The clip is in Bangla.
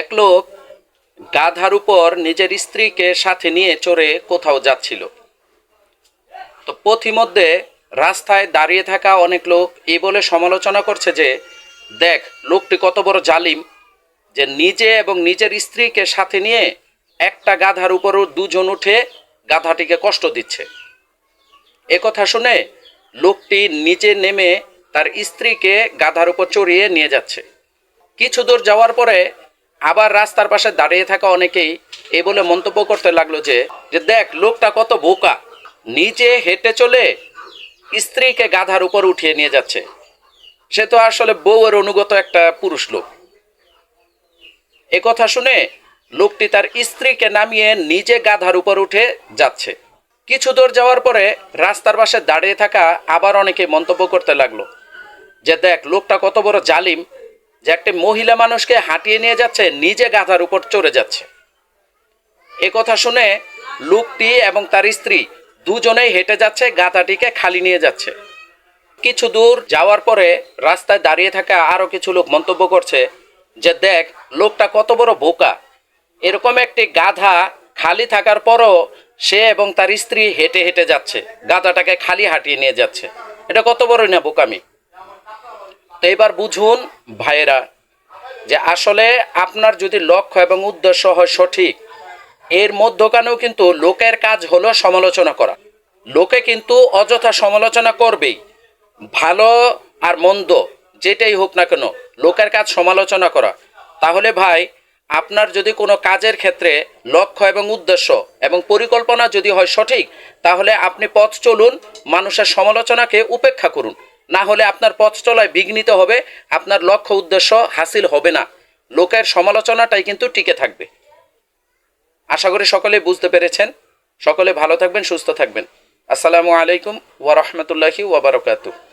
এক লোক গাধার উপর নিজের স্ত্রীকে সাথে নিয়ে চড়ে কোথাও যাচ্ছিল। তো পথিমধ্যে রাস্তায় দাঁড়িয়ে থাকা অনেক লোক এই বলে সমালোচনা করছে যে, দেখ, লোকটি কত বড় জালিম যে নিজে এবং নিজের স্ত্রীকে সাথে নিয়ে একটা গাধার উপরও দুজন উঠে গাধাটিকে কষ্ট দিচ্ছে। এ কথা শুনে লোকটি নিজে নেমে তার স্ত্রীকে গাধার উপর চড়িয়ে নিয়ে যাচ্ছে। কিছু দূর যাওয়ার পরে আবার রাস্তার পাশে দাঁড়িয়ে থাকা অনেকেই এ বলে মন্তব্য করতে লাগল যে যে দেখ, লোকটা কত বোকা। নিজে হেঁটে চলে স্ত্রীকে গাধার উপর উঠিয়ে নিয়ে যাচ্ছে। সে তো আসলে বউয়ের অনুগত একটা পুরুষ লোক। এ কথা শুনে লোকটি তার স্ত্রীকে নামিয়ে নিজে গাধার উপর উঠে যাচ্ছে। কিছু দূর যাওয়ার পরে রাস্তার পাশে দাঁড়িয়ে থাকা আবার অনেকে মন্তব্য করতে লাগল যে, দেখ, লোকটা কত বড় জালিম যে একটা মহিলা মানুষকে হাঁটিয়ে নিয়ে যাচ্ছে, নিজে গাধার উপর চড়ে যাচ্ছে। এ কথা শুনে লোকটি এবং তার স্ত্রী দুজনেই হেঁটে যাচ্ছে, গাধাটিকে খালি নিয়ে যাচ্ছে। কিছু দূর যাওয়ার পরে রাস্তায় দাঁড়িয়ে থাকা আরও কিছু লোক মন্তব্য করছে যে, দেখ, লোকটা কত বড় বোকা। এরকম একটি গাধা খালি থাকার পরও সে এবং তার স্ত্রী হেঁটে হেঁটে যাচ্ছে, গাধাটাকে খালি হাঁটিয়ে নিয়ে যাচ্ছে। এটা কত বড় না বোকামি। তো এবার বুঝুন ভাইয়েরা যে আসলে আপনার যদি লক্ষ্য এবং উদ্দেশ্য হয় সঠিক, এর মধ্যখানেও কিন্তু লোকের কাজ হলো সমালোচনা করা। লোকে কিন্তু অযথা সমালোচনা করবেই। ভালো আর মন্দ, যেটাই হোক না কেন, লোকের কাজ সমালোচনা করা। তাহলে ভাই, আপনার যদি কোনো কাজের ক্ষেত্রে লক্ষ্য এবং উদ্দেশ্য এবং পরিকল্পনা যদি হয় সঠিক, তাহলে আপনি পথ চলুন, মানুষের সমালোচনাকে উপেক্ষা করুন। না হলে আপনার পথ চলায় বিঘ্নিত হবে, আপনার লক্ষ্য উদ্দেশ্য হাসিল হবে না। লোকের সমালোচনাটাই কিন্তু টিকে থাকবে। আশা করি সকলে বুঝতে পেরেছেন। সকলে ভালো থাকবেন, সুস্থ থাকবেন। আসসালামু আলাইকুম ওয়া রাহমাতুল্লাহি ওয়া বারাকাতুহু।